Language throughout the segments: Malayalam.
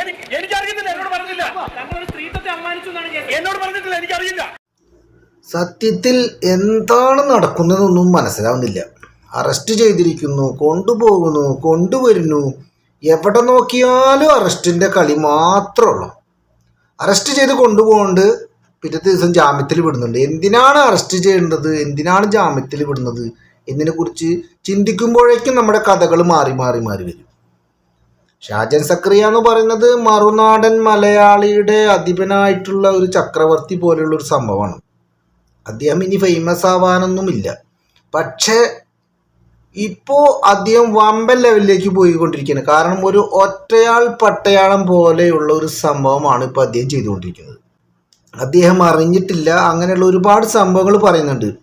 എനിക്ക് എനിക്കറിയുന്നില്ല എന്നോട് പറഞ്ഞില്ല എന്നോട് പറഞ്ഞിട്ടില്ല എനിക്കറിയില്ല. സത്യത്തിൽ എന്താണ് നടക്കുന്നതെന്നൊന്നും മനസ്സിലാവുന്നില്ല. അറസ്റ്റ് ചെയ്തിരിക്കുന്നു കൊണ്ടുപോകുന്നു കൊണ്ടുവരുന്നു. എവിടെ നോക്കിയാലും അറസ്റ്റിന്റെ കളി മാത്രമുള്ളൂ അറസ്റ്റ് ചെയ്ത് കൊണ്ടുപോകൊണ്ട് പിറ്റത്തെ ദിവസം ജാമ്യത്തിൽ വിടുന്നുണ്ട്. എന്തിനാണ് അറസ്റ്റ് ചെയ്യേണ്ടത്? എന്തിനാണ് ജാമ്യത്തിൽ വിടുന്നത്? എന്നതിനെക്കുറിച്ച് ചിന്തിക്കുമ്പോഴേക്കും നമ്മുടെ കഥകൾ മാറി മാറി മാറി വരും. ഷാജൻ സക്രിയ എന്ന് പറയുന്നത് മറുനാടൻ മലയാളിയുടെ അധിപനായിട്ടുള്ള ഒരു ചക്രവർത്തി പോലെയുള്ള ഒരു സംഭവമാണ്. അദ്ദേഹം ഇനി ഫേമസ് ആവാനൊന്നുമില്ല. പക്ഷേ ഇപ്പോൾ അദ്ദേഹം വമ്പൻ ലെവലിലേക്ക് പോയിക്കൊണ്ടിരിക്കുകയാണ്. കാരണം ഒരു ഒറ്റയാൾ പട്ടയാളം പോലെയുള്ള ഒരു സംഭവമാണ് ഇപ്പോൾ അദ്ദേഹം ചെയ്തുകൊണ്ടിരിക്കുന്നത്. അദ്ദേഹം അറിഞ്ഞിട്ടില്ല. അങ്ങനെയുള്ള ഒരുപാട് സംഭവങ്ങൾ പറയുന്നുണ്ട്.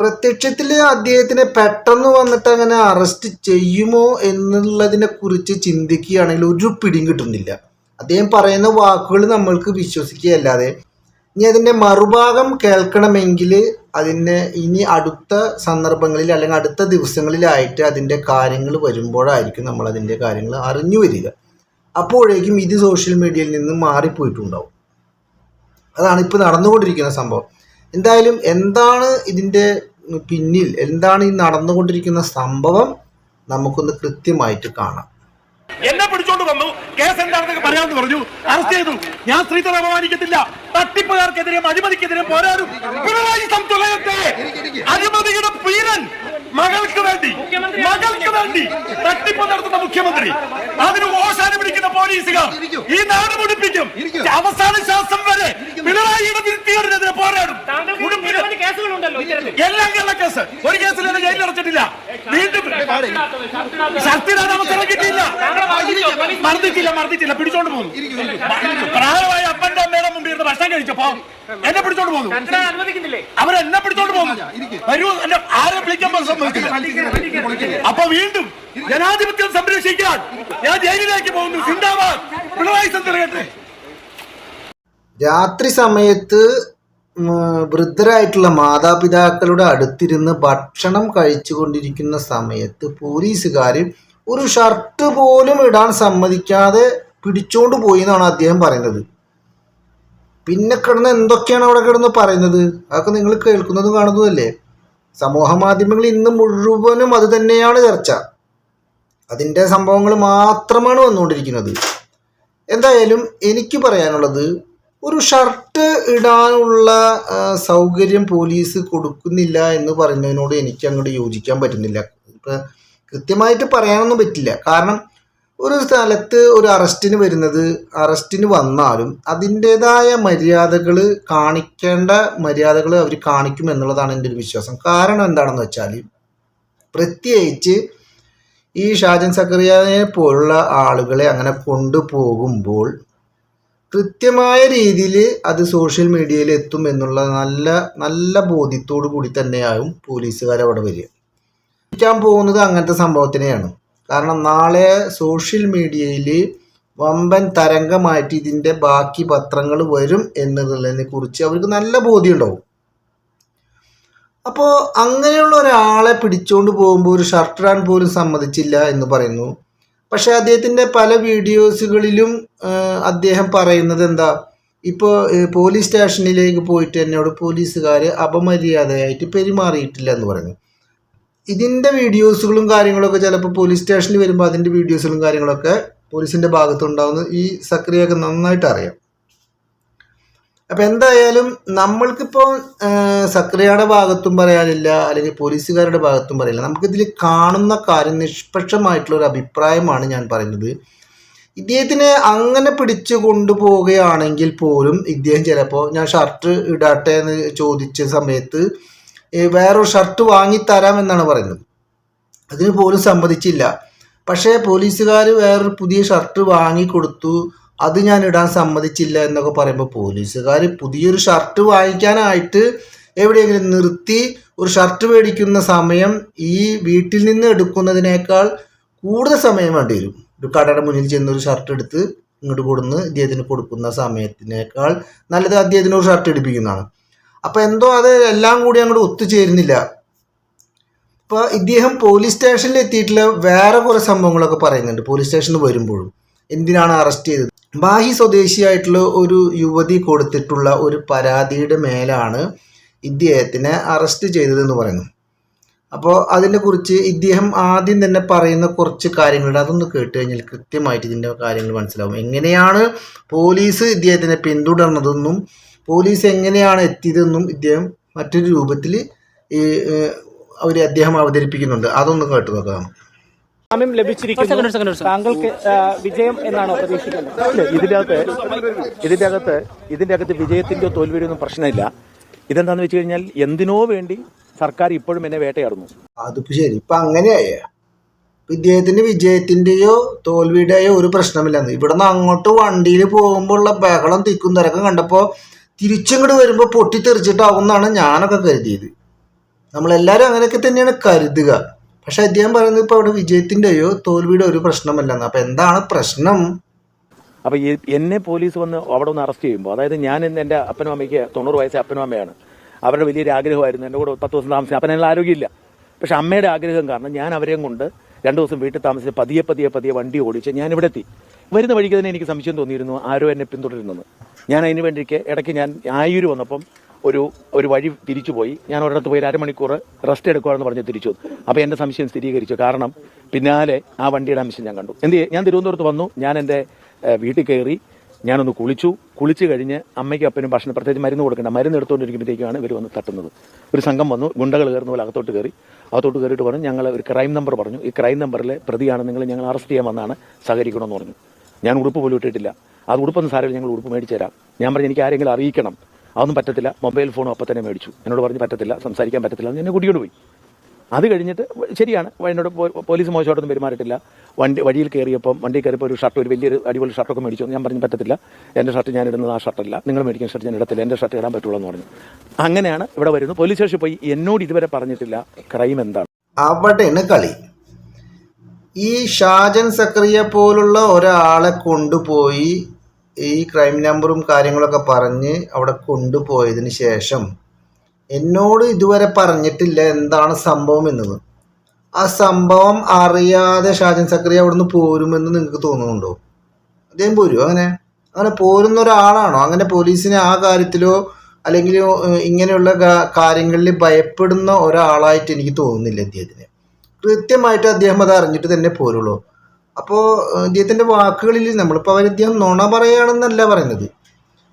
പ്രത്യക്ഷത്തിൽ അദ്ദേഹത്തിനെ പെട്ടെന്ന് വന്നിട്ട് അങ്ങനെ അറസ്റ്റ് ചെയ്യുമോ എന്നുള്ളതിനെ കുറിച്ച് ചിന്തിക്കുകയാണെങ്കിൽ ഒരു പിടിയും കിട്ടുന്നില്ല. അദ്ദേഹം പറയുന്ന വാക്കുകൾ നമ്മൾക്ക് വിശ്വസിക്കുകയല്ലാതെ. ഇനി അതിന്റെ മറുഭാഗം കേൾക്കണമെങ്കിൽ അതിന് ഇനി അടുത്ത സന്ദർഭങ്ങളിൽ അല്ലെങ്കിൽ അടുത്ത ദിവസങ്ങളിലായിട്ട് അതിന്റെ കാര്യങ്ങൾ വരുമ്പോഴായിരിക്കും നമ്മൾ അതിന്റെ കാര്യങ്ങൾ അറിഞ്ഞു വരിക. അപ്പോഴേക്കും ഇത് സോഷ്യൽ മീഡിയയിൽ നിന്ന് മാറിപ്പോയിട്ടുണ്ടാവും. അതാണ് ഇപ്പോൾ നടന്നുകൊണ്ടിരിക്കുന്ന സംഭവം. എന്തായാലും എന്താണ് ഇതിന്റെ പിന്നിൽ എന്താണ് ഈ നടന്നുകൊണ്ടിരിക്കുന്ന സംഭവം നമുക്കൊന്ന് കൃത്യമായിട്ട് കാണാം. എന്നെ പിടിച്ചോണ്ട് വന്നു. കേസ് എന്താണെന്നൊക്കെ പറയാമെന്ന് പറഞ്ഞു. അറസ്റ്റ് ചെയ്തു. ഞാൻ സ്ത്രീധനം അപമാനിക്കത്തില്ല. തട്ടിപ്പുകാർക്കെതിരെ അഴിമതിക്കെതിരെ പോരാടും. പിണറായി സംതുലയത്തെ അഴിമതിയുടെ പീരൻ മകൾക്ക് വേണ്ടി മകൾക്ക് വേണ്ടി തട്ടിപ്പ് നടത്തുന്ന മുഖ്യമന്ത്രി. അതിന് ഓശാന പിടിക്കുന്ന പോലീസുകാർ ഈ നാട് മുടിപ്പിക്കും. അവസാന ശ്വാസം വരെ പിണറായിയുടെ വൃത്തിയോടിനെതിരെ പോരാടും താങ്കൾക്ക് ഉടുപ്പിന് നിരവധി കേസുകളുണ്ടല്ലോ ഇത്തരത്തിൽ എല്ലാം കേരള കേസ്. ഒരു കേസിൽ എന്നെ ജയിലിൽ അടച്ചിട്ടില്ല. വീണ്ടും. ശക്തിയുടെ അവസരം കിട്ടിയില്ല മർദ്ദിച്ചില്ല മർദ്ദിച്ചില്ല പിടിച്ചോണ്ട് പോകുന്നു. പ്രായമായ അപ്പന്റെ അമ്മയുടെ മുമ്പിൽ ഇരുന്ന് ഭക്ഷണം കഴിച്ചപ്പോ എന്നെ പിടിച്ചോണ്ട് പോകുന്നു. അനുവദിക്കുന്നില്ലേ? അവരെന്നെ പിടിച്ചോണ്ട് പോകുന്നു. വരൂ എന്നെ ആരെ വിളിക്കാൻ സമ്മതിക്കില്ല അപ്പൊ വീണ്ടും ജനാധിപത്യം സംരക്ഷിക്കാൻ ഞാൻ ജയിലിലേക്ക് പോകുന്നു. സിന്ദാബാദ്. പിണറായി സന്ദ്രകട്ടെ രാത്രി സമയത്ത് വൃദ്ധരായിട്ടുള്ള മാതാപിതാക്കളുടെ അടുത്തിരുന്ന് ഭക്ഷണം കഴിച്ചുകൊണ്ടിരിക്കുന്ന സമയത്ത് പോലീസുകാർ ഒരു ഷർട്ട് പോലും ഇടാൻ സമ്മതിക്കാതെ പിടിച്ചോണ്ട് പോയി എന്നാണ് അദ്ദേഹം പറയുന്നത്. പിന്നെ കിടന്ന് എന്തൊക്കെയാണ് അവിടെ കിടന്ന് പറയുന്നത്? അതൊക്കെ നിങ്ങൾ കേൾക്കുന്നതും കാണുന്നതല്ലേ സമൂഹ മാധ്യമങ്ങളിൽ ഇന്ന് മുഴുവനും അത് തന്നെയാണ് ചർച്ച. അതിന്റെ സംഭവങ്ങൾ മാത്രമാണ് വന്നുകൊണ്ടിരിക്കുന്നത്. എന്തായാലും എനിക്ക് പറയാനുള്ളത് ഒരു ഷർട്ട് ഇടാനുള്ള സൗകര്യം പോലീസ് കൊടുക്കുന്നില്ല എന്ന് പറയുന്നതിനോട് എനിക്ക് അങ്ങോട്ട് യോജിക്കാൻ പറ്റുന്നില്ല. ഇപ്പം കൃത്യമായിട്ട് പറയാനൊന്നും പറ്റില്ല. കാരണം ഒരു സ്ഥലത്ത് ഒരു അറസ്റ്റിന് വരുന്നത് അറസ്റ്റിന് വന്നാലും അതിന്റെതായ മര്യാദകൾ കാണിക്കേണ്ട മര്യാദകൾ അവർ കാണിക്കും എന്നുള്ളതാണ് എന്റെ ഒരു വിശ്വാസം. കാരണം എന്താണെന്ന് വെച്ചാൽ പ്രത്യേകിച്ച് ഈ ഷാജൻ സക്കറിയെ പോലുള്ള ആളുകളെ അങ്ങനെ കൊണ്ടുപോകുമ്പോൾ കൃത്യമായ രീതിയിൽ അത് സോഷ്യൽ മീഡിയയിൽ എത്തും എന്നുള്ള നല്ല നല്ല ബോധ്യത്തോടു കൂടി തന്നെയാവും പോലീസുകാർ അവിടെ വരിക. ഇരിക്കാൻ പോകുന്നത് അങ്ങനത്തെ സംഭവത്തിനെയാണ്. കാരണം നാളെ സോഷ്യൽ മീഡിയയിൽ വമ്പൻ തരംഗമായിട്ട് ഇതിന്റെ ബാക്കി പത്രങ്ങൾ വരും എന്നുള്ളതിനെ കുറിച്ച് അവർക്ക് നല്ല ബോധ്യം ഉണ്ടാവും അപ്പോൾ അങ്ങനെയുള്ള ഒരാളെ പിടിച്ചുകൊണ്ട് പോകുമ്പോൾ ഒരു ഷർട്ട് ഇടാൻ പോലും സമ്മതിച്ചില്ല എന്ന് പറയുന്നു. പക്ഷേ അദ്ദേഹത്തിന്റെ പല വീഡിയോസുകളിലും അദ്ദേഹം പറയുന്നത് എന്താ ഇപ്പോൾ പോലീസ് സ്റ്റേഷനിലേക്ക് പോയിട്ട് എന്നോട് പോലീസുകാർ അപമര്യാദയായിട്ട് പെരുമാറിയിട്ടില്ല എന്ന് പറഞ്ഞു. ഇതിന്റെ വീഡിയോസുകളും കാര്യങ്ങളൊക്കെ ചിലപ്പോൾ പോലീസ് സ്റ്റേഷനിൽ വരുമ്പോൾ അതിന്റെ വീഡിയോസുകളും കാര്യങ്ങളൊക്കെ പോലീസിന്റെ ഭാഗത്തുണ്ടാവുന്ന ഈ സക്രിയൊക്കെ നന്നായിട്ട് അറിയാം. അപ്പം എന്തായാലും നമ്മൾക്കിപ്പോൾ സക്രിയയുടെ ഭാഗത്തും പറയാനില്ല അല്ലെങ്കിൽ പോലീസുകാരുടെ ഭാഗത്തും പറയില്ല നമുക്കിതിൽ കാണുന്ന കാര്യം നിഷ്പക്ഷമായിട്ടുള്ള ഒരു അഭിപ്രായമാണ് ഞാൻ പറയുന്നത്. ഇദ്ദേഹത്തിനെ അങ്ങനെ പിടിച്ചു കൊണ്ടുപോവുകയാണെങ്കിൽ പോലും ഇദ്ദേഹം ചിലപ്പോൾ ഞാൻ ഷർട്ട് ഇടട്ടെ എന്ന് ചോദിച്ച സമയത്ത് വേറൊരു ഷർട്ട് വാങ്ങിത്തരാം എന്നാണ് പറയുന്നത്. അതിന് പോലും സമ്മതിച്ചില്ല. പക്ഷേ പോലീസുകാർ വേറൊരു പുതിയ ഷർട്ട് വാങ്ങിക്കൊടുത്തു അത് ഞാൻ ഇടാൻ സമ്മതിച്ചില്ല എന്നൊക്കെ പറയുമ്പോൾ പോലീസുകാർ പുതിയൊരു ഷർട്ട് വാങ്ങിക്കാനായിട്ട് എവിടെയെങ്കിലും നിർത്തി ഒരു ഷർട്ട് മേടിക്കുന്ന സമയം ഈ വീട്ടിൽ നിന്ന് എടുക്കുന്നതിനേക്കാൾ കൂടുതൽ സമയം വേണ്ടി വരും. ഒരു കടയുടെ മുന്നിൽ ചെന്ന് ഒരു ഷർട്ട് എടുത്ത് ഇങ്ങോട്ട് കൊടുന്ന് ഇദ്ദേഹത്തിന് കൊടുക്കുന്ന സമയത്തിനേക്കാൾ നല്ലത് അദ്ദേഹത്തിന് ഒരു ഷർട്ട് എടുപ്പിക്കുന്നതാണ്. അപ്പം എന്തോ അത് എല്ലാം കൂടി അങ്ങോട്ട് ഒത്തുചേരുന്നില്ല. ഇപ്പോൾ ഇദ്ദേഹം പോലീസ് സ്റ്റേഷനിൽ എത്തിയിട്ടുള്ള വേറെ കുറേ സംഭവങ്ങളൊക്കെ പറയുന്നുണ്ട് പോലീസ് സ്റ്റേഷനിൽ വരുമ്പോഴും. എന്തിനാണ് അറസ്റ്റ് ചെയ്തത്? ബാഹി സ്വദേശിയായിട്ടുള്ള ഒരു യുവതി കൊടുത്തിട്ടുള്ള ഒരു പരാതിയുടെ മേലാണ് ഇദ്ദേഹത്തിനെ അറസ്റ്റ് ചെയ്തതെന്ന് പറയുന്നു. അപ്പോൾ അതിനെ കുറിച്ച് ഇദ്ദേഹം ആദ്യം തന്നെ പറയുന്ന കുറച്ച് കാര്യങ്ങൾ അതൊന്ന് കേട്ട് കഴിഞ്ഞാൽ കൃത്യമായിട്ട് ഇതിന്റെ കാര്യങ്ങൾ മനസ്സിലാവും. എങ്ങനെയാണ് പോലീസ് ഇദ്ദേഹത്തിനെ പിന്തുടർന്നതെന്നും പോലീസ് എങ്ങനെയാണ് എത്തിയതെന്നും ഇദ്ദേഹം മറ്റൊരു രൂപത്തിൽ ഈ അവർ അദ്ദേഹം അവതരിപ്പിക്കുന്നുണ്ട്. അതൊന്ന് കേട്ട് നോക്കാം. ജാമ്യം ലഭിച്ചിരിക്കുന്നു. താങ്കൾക്ക് വിജയം എന്നാണോ പ്രതീക്ഷിക്കുന്നത്. ഇതിന്റെ അകത്ത് ഇതിന്റെ അകത്ത് ഇതിന്റെ അകത്ത് വിജയത്തിന്റെ തോൽവിയുടെ ഒന്നും പ്രശ്നമില്ല. ഇതെന്താന്ന് വെച്ച് കഴിഞ്ഞാൽ എന്തിനോ വേണ്ടി സർക്കാർ ഇപ്പോഴും എന്നെ വേട്ടയാടുന്നു. അതിപ്പോ ശരി. ഇപ്പൊ അങ്ങനെയായ. ഇദ്ദേഹത്തിന്റെ വിജയത്തിന്റെയോ തോൽവിയുടെയോ ഒരു പ്രശ്നമില്ലെന്ന്. ഇവിടുന്ന് അങ്ങോട്ട് വണ്ടിയിൽ പോകുമ്പോൾ ഉള്ള ബഹളം തിക്കും തിരക്കും കണ്ടപ്പോ തിരിച്ചിങ്ങോട്ട് വരുമ്പോ പൊട്ടിത്തെറിച്ചിട്ടാവും എന്നാണ് ഞാനൊക്കെ കരുതിയത്. നമ്മളെല്ലാരും അങ്ങനെയൊക്കെ തന്നെയാണ് കരുതുക. പക്ഷെ അദ്ദേഹം പറയുന്നത് ഇപ്പൊ അവിടെ വിജയത്തിന്റെയോ തോൽവിയുടെ ഒരു പ്രശ്നമല്ലെന്ന്. അപ്പൊ എന്താണ് പ്രശ്നം? അപ്പൊ ഈ എന്നെ പോലീസ് വന്ന് അവിടെ ഒന്ന് അറസ്റ്റ് ചെയ്യുമ്പോൾ അതായത് ഞാൻ ഇന്ന് എന്റെ അപ്പനും അമ്മയ്ക്ക് തൊണ്ണൂറ് വയസ്സ് അപ്പനും അമ്മയാണ്. അവരുടെ വലിയൊരു ആഗ്രഹമായിരുന്നു എന്റെ കൂടെ പത്ത് ദിവസം താമസിച്ചു അപ്പനുള്ള ആരോഗ്യമില്ല. പക്ഷെ അമ്മയുടെ ആഗ്രഹം കാരണം ഞാൻ അവരെയും കൊണ്ട് രണ്ട് ദിവസം വീട്ടിൽ താമസിച്ച് പതിയെ പതിയെ പതിയെ വണ്ടി ഓടിച്ച് ഞാൻ ഇവിടെ എത്തി. വരുന്ന വഴിക്ക് തന്നെ എനിക്ക് സംശയം തോന്നിയിരുന്നു ആരോ എന്നെ പിന്തുടരുന്നെന്ന്. ഞാൻ അതിന് വേണ്ടിയിട്ട് ഇടയ്ക്ക് ഞാൻ ആയൂര് വന്നപ്പം ഒരു ഒരു വഴി തിരിച്ചു പോയി ഞാൻ ഒരിടത്ത് പോയി അരമണിക്കൂർ റെസ്റ്റ് എടുക്കുവാണെന്ന് പറഞ്ഞ് തിരിച്ചു. അപ്പം അപ്പോൾ എന്റെ സംശയം സ്ഥിരീകരിച്ചു. കാരണം പിന്നാലെ ആ വണ്ടിയുടെ അംശം ഞാൻ കണ്ടു. എന്ത് ഞാൻ തിരുവനന്തപുരത്ത് വന്നു. ഞാൻ എന്റെ വീട്ടിൽ കയറി. ഞാനൊന്ന് കുളിച്ചു. കുളിച്ച് കഴിഞ്ഞ് അമ്മയ്ക്കും അപ്പനും ഭക്ഷണം പ്രത്യേകിച്ച് മരുന്ന് കൊടുക്കേണ്ട മരുന്ന് എടുത്തുകൊണ്ടിരിക്കുമ്പോഴത്തേക്കാണ് ഇവർ വന്ന് തട്ടുന്നത്. ഒരു സംഘം വന്നു. ഗുണ്ടകൾ കയറുന്ന പോലെ അകത്തോട്ട് കയറി. അകത്തോട്ട് കയറിയിട്ട് പറഞ്ഞു ഞങ്ങൾ ഒരു ക്രൈം നമ്പർ പറഞ്ഞു. ഈ ക്രൈം നമ്പറിലെ പ്രതിയാണ്. നിങ്ങൾ ഞങ്ങൾ അറസ്റ്റ് ചെയ്യാൻ വന്നാണ്. സഹകരിക്കണമെന്ന് പറഞ്ഞു. ഞാൻ ഉടുപ്പ് പോലും ഇട്ടിട്ടില്ല. അത് ഉടുപ്പൊന്നും സാരമില്ല. ഞങ്ങൾ ഉടുപ്പ് മേടിച്ചു തരാം. ഞാൻ പറഞ്ഞു എനിക്ക് ആരെങ്കിലും അറിയിക്കണം. അതൊന്നും പറ്റത്തില്ല. മൊബൈൽ ഫോണും അപ്പം തന്നെ മേടിച്ചു. എന്നോട് പറഞ്ഞ് പറ്റത്തില്ല സംസാരിക്കാൻ പറ്റത്തില്ല എന്ന് എന്നെ കുടിയോട് പോയി. അത് കഴിഞ്ഞിട്ട് ശരിയാണ്. എന്നോട് പോലീസ് മോശമായിട്ടൊന്നും പെരുമാറിയിട്ടില്ല. വണ്ടി വഴിയിൽ കയറിയപ്പം വണ്ടി കയറിയപ്പോൾ ഒരു ഷർട്ട് ഒരു വലിയൊരു അടിപൊളി ഷർട്ടൊക്കെ മേടിച്ചു. ഞാൻ പറഞ്ഞു പറ്റത്തില്ല. എന്റെ ഷർട്ട് ഞാൻ ഇടുന്നത് ആ ഷർട്ടല്ല. നിങ്ങൾ മേടിക്കുന്ന ഷർട്ട് ഞാൻ ഇടത്തില്ല. എന്റെ ഷർട്ട് ഇടാൻ പറ്റുള്ളൂ എന്ന് പറഞ്ഞു. അങ്ങനെയാണ് ഇവിടെ വരുന്നത്. പോലീസ് സ്റ്റേഷനിൽ പോയി. എന്നോട് ഇതുവരെ പറഞ്ഞിട്ടില്ല ക്രൈം എന്താണ്. അവിടെയാണ് കളി. ഈ ഷാജൻ സക്രിയ പോലുള്ള ഒരാളെ കൊണ്ടുപോയി ഈ ക്രൈം നമ്പറും കാര്യങ്ങളൊക്കെ പറഞ്ഞ് അവിടെ കൊണ്ടുപോയതിന് ശേഷം എന്നോട് ഇതുവരെ പറഞ്ഞിട്ടില്ല എന്താണ് സംഭവം എന്നത്. ആ സംഭവം അറിയാതെ ഷാജൻ സക്രിയ അവിടുന്ന് പോരുമെന്ന് നിങ്ങൾക്ക് തോന്നുന്നുണ്ടോ? അദ്ദേഹം പോരും അങ്ങനെ? അങ്ങനെ പോരുന്ന ഒരാളാണോ? അങ്ങനെ പോലീസിനെ ആ കാര്യത്തിലോ അല്ലെങ്കിൽ ഇങ്ങനെയുള്ള കാര്യങ്ങളിൽ ഭയപ്പെടുന്ന ഒരാളായിട്ട് എനിക്ക് തോന്നുന്നില്ല അദ്ദേഹത്തിന് കൃത്യമായിട്ട് അദ്ദേഹം അത് അറിഞ്ഞിട്ട് തന്നെ പോരുള്ളൂ. അപ്പോൾ ഇദ്ദേഹത്തിന്റെ വാക്കുകളിൽ നമ്മളിപ്പോൾ അവർ ഇദ്ദേഹം നുണ പറയുകയാണെന്നല്ല പറയുന്നത്.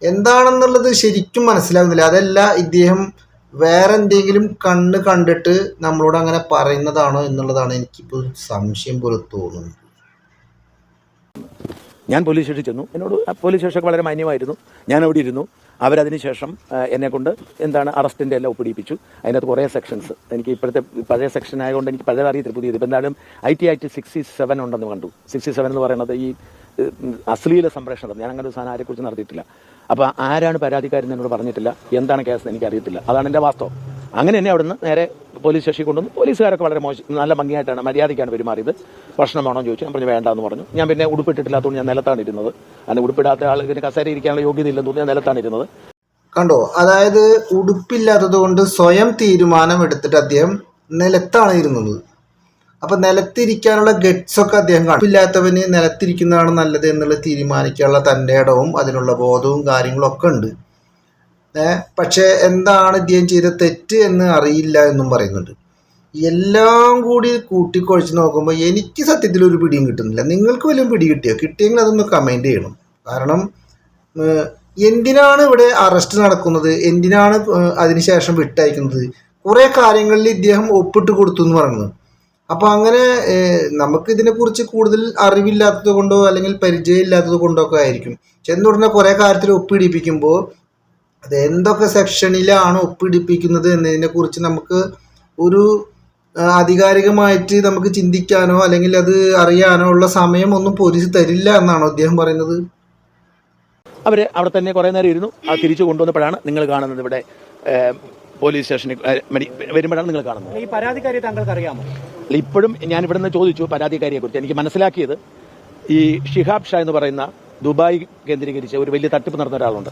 എന്താണെന്നുള്ളത് ശരിക്കും മനസ്സിലാകുന്നില്ല അതല്ല ഇദ്ദേഹം വേറെ എന്തെങ്കിലും കണ്ണ് കണ്ടിട്ട് നമ്മളോട് അങ്ങനെ പറയുന്നതാണോ എന്നുള്ളതാണ് എനിക്കിപ്പോൾ സംശയം പോലെ തോന്നുന്നത്. ഞാൻ പോലീസ് സ്റ്റേഷനിൽ ചെന്നു. എന്നോട് പോലീസ് സ്റ്റേഷൻ വളരെ മാന്യമായിരുന്നു. ഞാൻ അവിടെ ഇരുന്നു. അവരതിന് ശേഷം എന്നെ കൊണ്ട് എന്താണ് അറസ്റ്റിന്റെ എല്ലാം ഒപ്പിടിപ്പിച്ചു. അതിനകത്ത് കുറേ സെക്ഷൻസ് എനിക്ക് ഇപ്പോഴത്തെ പഴയ സെക്ഷൻ ആയതുകൊണ്ട് എനിക്ക് പഴയ അറിയത്തില്ല പുതിയത്. ഇപ്പം എന്തായാലും I T act sixty seven ഉണ്ടെന്ന് കണ്ടു. സിക്സ്റ്റി സെവൻ എന്ന് പറയുന്നത് ഈ അശ്ലീല സംപ്രേഷണം. ഞാൻ അങ്ങനെ ഒരു സാധനം ആരെക്കുറിച്ച് നടത്തിയിട്ടില്ല. അപ്പോൾ ആരാണ് പരാതിക്കാരെന്ന് എന്നോട് പറഞ്ഞിട്ടില്ല. എന്താണ് കേസ് എനിക്കറിയത്തില്ല. അതാണ് എന്റെ വാസ്തവം. അങ്ങനെ തന്നെ അവിടുന്ന് നേരെ പോലീസ് സ്റ്റേഷനിൽ കൊണ്ടുവന്നു. പോലീസുകാരൊക്കെ വളരെ മോശം നല്ല ഭംഗിയായിട്ടാണ് മര്യാദയ്ക്കാണ് പെരുമാറിയത്. ഭക്ഷണം വേണോ എന്ന് ചോദിച്ചു. ഞാൻ പറഞ്ഞു വേണ്ടാന്ന് പറഞ്ഞു. ഞാൻ പിന്നെ ഉടുപ്പിട്ടിട്ടില്ലാത്തതുകൊണ്ട് ഞാൻ നിലത്താണ് ഇരുന്നത്. അതിന് ഉടുപ്പിടാത്ത ആൾ ഇതിന് കസേര ഇരിക്കാനുള്ള യോഗ്യത ഇല്ലെന്ന് ഞാൻ നിലത്താണ് ഇരുന്നത്. കണ്ടോ അതായത് ഉടുപ്പില്ലാത്തത് കൊണ്ട് സ്വയം തീരുമാനം എടുത്തിട്ട് അദ്ദേഹം നിലത്താണ് ഇരുന്നത്. അപ്പൊ നിലത്തിരിക്കാനുള്ള ഗട്ട്സ് ഒക്കെ അദ്ദേഹം കാണും. ഉടുപ്പില്ലാത്തവന് നിലത്തിരിക്കുന്നതാണ് നല്ലത് എന്നുള്ള തീരുമാനിക്കാനുള്ള തന്റെ ഇടവും അതിനുള്ള ബോധവും കാര്യങ്ങളും ഒക്കെ ഉണ്ട്. പക്ഷെ എന്താണ് ഇദ്ദേഹം ചെയ്ത തെറ്റ് എന്ന് അറിയില്ല എന്നും പറയുന്നുണ്ട്. എല്ലാം കൂടി കൂട്ടിക്കുഴച്ച് നോക്കുമ്പോൾ എനിക്ക് സത്യത്തിൽ ഒരു പിടിയും കിട്ടുന്നില്ല. നിങ്ങൾക്ക് വല്ലതും പിടി കിട്ടിയോ? കിട്ടിയെങ്കിൽ അതൊന്ന് കമന്റ് ചെയ്യണം. കാരണം എന്തിനാണ് ഇവിടെ അറസ്റ്റ് നടക്കുന്നത്? എന്തിനാണ് അതിനുശേഷം വിട്ടയക്കുന്നത്? കുറേ കാര്യങ്ങളിൽ ഇദ്ദേഹം ഒപ്പിട്ട് കൊടുത്തു എന്ന് പറയുന്നത്. അപ്പോൾ അങ്ങനെ നമുക്ക് ഇതിനെക്കുറിച്ച് കൂടുതൽ അറിവില്ലാത്തത് കൊണ്ടോ അല്ലെങ്കിൽ പരിചയമില്ലാത്തത് കൊണ്ടോ ഒക്കെ ആയിരിക്കും. ചെന്നുടനെ കുറേ കാര്യത്തിൽ ഒപ്പിടിപ്പിക്കുമ്പോൾ അത് എന്തൊക്കെ സെക്ഷനിലാണ് ഒപ്പിടിപ്പിക്കുന്നത് എന്നതിനെ കുറിച്ച് നമുക്ക് ഒരു ആധികാരികമായിട്ട് നമുക്ക് ചിന്തിക്കാനോ അല്ലെങ്കിൽ അത് അറിയാനോ ഉള്ള സമയം ഒന്നും പോലീസ് തരില്ല എന്നാണോ അദ്ദേഹം പറയുന്നത്? അവർ അവിടെ തന്നെ കുറേ നേരം ഇരുന്നു. ആ തിരിച്ചു കൊണ്ടുവന്നപ്പോഴാണ് നിങ്ങൾ കാണുന്നത് ഇവിടെ പോലീസ് സ്റ്റേഷനിൽ വരുമ്പോഴാണ് നിങ്ങൾ കാണുന്നത്. ഈ പരാതിക്കാരി താങ്കൾക്ക് അറിയാമോ അല്ല, ഇപ്പോഴും ഞാൻ ഇവിടുന്ന് ചോദിച്ചു പരാതിക്കാരിയെ കുറിച്ച് എനിക്ക് മനസ്സിലാക്കിയത് ഈ ഷിഹാബ് ഷാ എന്ന് പറയുന്ന ദുബായ് കേന്ദ്രീകരിച്ച് ഒരു വലിയ തട്ടിപ്പ് നടന്ന ഒരാളുണ്ട്.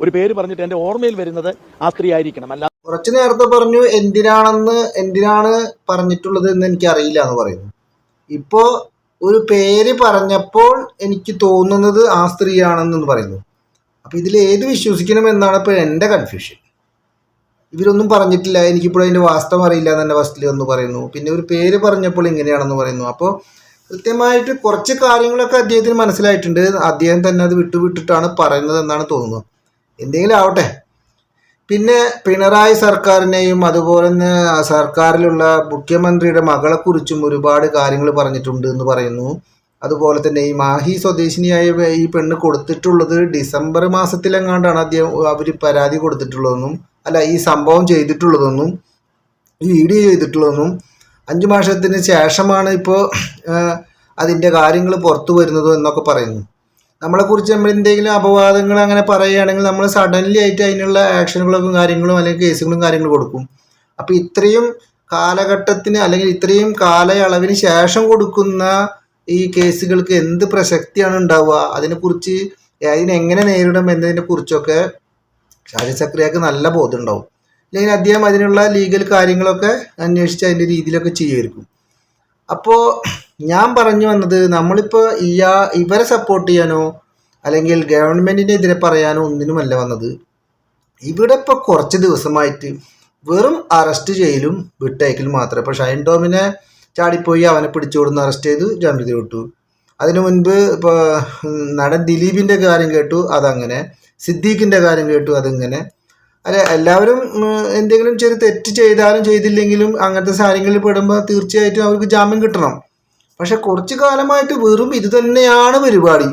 ഒരു പേര് പറഞ്ഞിട്ട് എന്റെ ഓർമ്മയിൽ വരുന്നത് ആ സ്ത്രീ ആയിരിക്കണം. അല്ല കുറച്ച് നേരത്തെ പറഞ്ഞു എന്തിനാണെന്ന് എന്തിനാണ് പറഞ്ഞിട്ടുള്ളത് എന്ന് എനിക്ക് അറിയില്ല എന്ന് പറയുന്നു. ഇപ്പോ ഒരു പേര് പറഞ്ഞപ്പോൾ എനിക്ക് തോന്നുന്നത് ആ സ്ത്രീയാണെന്ന് പറയുന്നു. അപ്പൊ ഇതിൽ ഏത് വിശ്വസിക്കണം എന്നാണ് ഇപ്പൊ എന്റെ കൺഫ്യൂഷൻ ഇവരൊന്നും പറഞ്ഞിട്ടില്ല എനിക്കിപ്പോഴും അതിന്റെ വാസ്തവം അറിയില്ല എന്ന് തന്നെ ഫസ്റ്റിൽ പറയുന്നു. പിന്നെ ഒരു പേര് പറഞ്ഞപ്പോൾ ഇങ്ങനെയാണെന്ന് പറയുന്നു. അപ്പോൾ കൃത്യമായിട്ട് കുറച്ച് കാര്യങ്ങളൊക്കെ അദ്ദേഹത്തിന് മനസ്സിലായിട്ടുണ്ട്. അദ്ദേഹം തന്നെ അത് വിട്ടുവിട്ടിട്ടാണ് പറയുന്നത് എന്നാണ് തോന്നുന്നത്. എന്തെങ്കിലും ആവട്ടെ. പിന്നെ പിണറായി സർക്കാരിനെയും അതുപോലെ തന്നെ സർക്കാരിലുള്ള മുഖ്യമന്ത്രിയുടെ മകളെക്കുറിച്ചും ഒരുപാട് കാര്യങ്ങൾ പറഞ്ഞിട്ടുണ്ട് എന്ന് പറയുന്നു. അതുപോലെ തന്നെ ഈ മാഹി സ്വദേശിനിയായ ഈ പെണ്ണ് കൊടുത്തിട്ടുള്ളത് ഡിസംബർ മാസത്തിലെങ്ങാണ്ടാണ് അദ്ദേഹം അവർ പരാതി കൊടുത്തിട്ടുള്ളതെന്നും അല്ല ഈ സംഭവം ചെയ്തിട്ടുള്ളതെന്നും ഈ വീഡിയോ ചെയ്തിട്ടുള്ളതെന്നും അഞ്ചു മാസത്തിന് ശേഷമാണ് ഇപ്പോൾ അതിന്റെ കാര്യങ്ങൾ പുറത്തു വരുന്നതും എന്നൊക്കെ പറയുന്നു. നമ്മളെക്കുറിച്ച് നമ്മൾ എന്തെങ്കിലും അപവാദങ്ങൾ അങ്ങനെ പറയുകയാണെങ്കിൽ നമ്മൾ സഡൻലി ആയിട്ട് അതിനുള്ള ആക്ഷനുകളും കാര്യങ്ങളും അല്ലെങ്കിൽ കേസുകളും കാര്യങ്ങളും കൊടുക്കും. അപ്പോൾ ഇത്രയും കാലഘട്ടത്തിന് അല്ലെങ്കിൽ ഇത്രയും കാലയളവിന് ശേഷം കൊടുക്കുന്ന ഈ കേസുകൾക്ക് എന്ത് പ്രസക്തിയാണ് ഉണ്ടാവുക? അതിനെക്കുറിച്ച് അതിനെങ്ങനെ നേരിടും എന്നതിനെ കുറിച്ചൊക്കെ ഷാജി സക്രിയക്ക് നല്ല ബോധം ഉണ്ടാവും. അല്ലെങ്കിൽ അദ്ദേഹം അതിനുള്ള ലീഗൽ കാര്യങ്ങളൊക്കെ അന്വേഷിച്ച് അതിന്റെ രീതിയിലൊക്കെ ചെയ്യുമായിരിക്കും അപ്പോൾ ഞാൻ പറഞ്ഞു വന്നത് നമ്മളിപ്പോൾ ഇയാ ഇവരെ സപ്പോർട്ട് ചെയ്യാനോ അല്ലെങ്കിൽ ഗവൺമെന്റിനെതിരെ പറയാനോ ഒന്നിനുമല്ല വന്നത്. ഇവിടെ ഇപ്പോൾ കുറച്ച് ദിവസമായിട്ട് വെറും അറസ്റ്റ് ചെയ്യലും വിട്ടയക്കലും മാത്രമേ ഇപ്പോൾ ഷൈൻ ടോമിനെ ചാടിപ്പോയി അവനെ പിടിച്ചുകൊടുന്ന് അറസ്റ്റ് ചെയ്തു ജാമ്യത്തിൽ വിട്ടു. അതിനു മുൻപ് ഇപ്പോൾ നടൻ ദിലീപിന്റെ കാര്യം കേട്ടു അതങ്ങനെ. സിദ്ദീഖിന്റെ കാര്യം കേട്ടു അതിങ്ങനെ. അല്ല എല്ലാവരും എന്തെങ്കിലും ചെറിയ തെറ്റ് ചെയ്താലും ചെയ്തില്ലെങ്കിലും അങ്ങനത്തെ കാര്യങ്ങളിൽ പെടുമ്പോൾ തീർച്ചയായിട്ടും അവർക്ക് ജാമ്യം കിട്ടണം. പക്ഷെ കുറച്ച് കാലമായിട്ട് വെറും ഇത് തന്നെയാണ് പരിപാടി.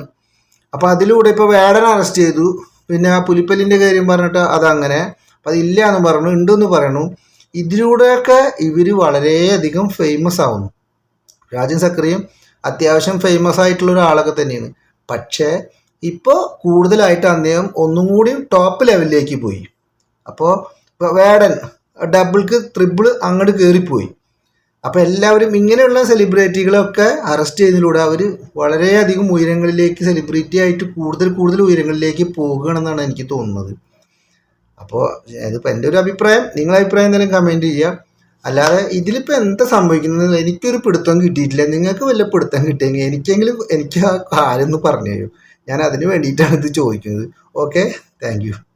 അപ്പോൾ അതിലൂടെ ഇപ്പോൾ വേടൻ അറസ്റ്റ് ചെയ്തു. പിന്നെ ആ പുലിപ്പല്ലിന്റെ കാര്യം പറഞ്ഞിട്ട് അതങ്ങനെ. അപ്പം അതില്ല എന്ന് പറഞ്ഞു ഉണ്ടെന്ന് പറയണു. ഇതിലൂടെയൊക്കെ ഇവർ വളരെയധികം ഫേമസ് ആവുന്നു. രാജൻ സക്രിയും അത്യാവശ്യം ഫേമസ് ആയിട്ടുള്ള ഒരാളൊക്കെ തന്നെയാണ്. പക്ഷേ ഇപ്പോൾ കൂടുതലായിട്ട് അദ്ദേഹം ഒന്നും കൂടി ടോപ്പ് ലെവലിലേക്ക് പോയി. അപ്പോൾ വേടൻ ഡബിൾക്ക് ട്രിപ്പിൾ അങ്ങോട്ട് കയറിപ്പോയി അപ്പോൾ എല്ലാവരും ഇങ്ങനെയുള്ള സെലിബ്രിറ്റികളൊക്കെ അറസ്റ്റ് ചെയ്തതിലൂടെ അവർ വളരെയധികം ഉയരങ്ങളിലേക്ക് സെലിബ്രിറ്റി ആയിട്ട് കൂടുതൽ കൂടുതൽ ഉയരങ്ങളിലേക്ക് പോകുകയാണെന്നാണ് എനിക്ക് തോന്നുന്നത്. അപ്പോൾ ഇതിപ്പോൾ എന്റെ ഒരു അഭിപ്രായം. നിങ്ങളെ അഭിപ്രായം എന്തെങ്കിലും കമന്റ് ചെയ്യുക. അല്ലാതെ ഇതിലിപ്പോൾ എന്താ സംഭവിക്കുന്നത് എനിക്കൊരു പിടുത്തം കിട്ടിയിട്ടില്ല. നിങ്ങൾക്ക് വല്ല പിടുത്തം കിട്ടിയെങ്കിൽ എനിക്കെങ്കിലും എനിക്ക് ആ കാര്യം ഒന്ന് പറഞ്ഞു തരും. ഞാൻ അതിന് വേണ്ടിയിട്ടാണ് ഇത് ചോദിക്കുന്നത്. Okay thank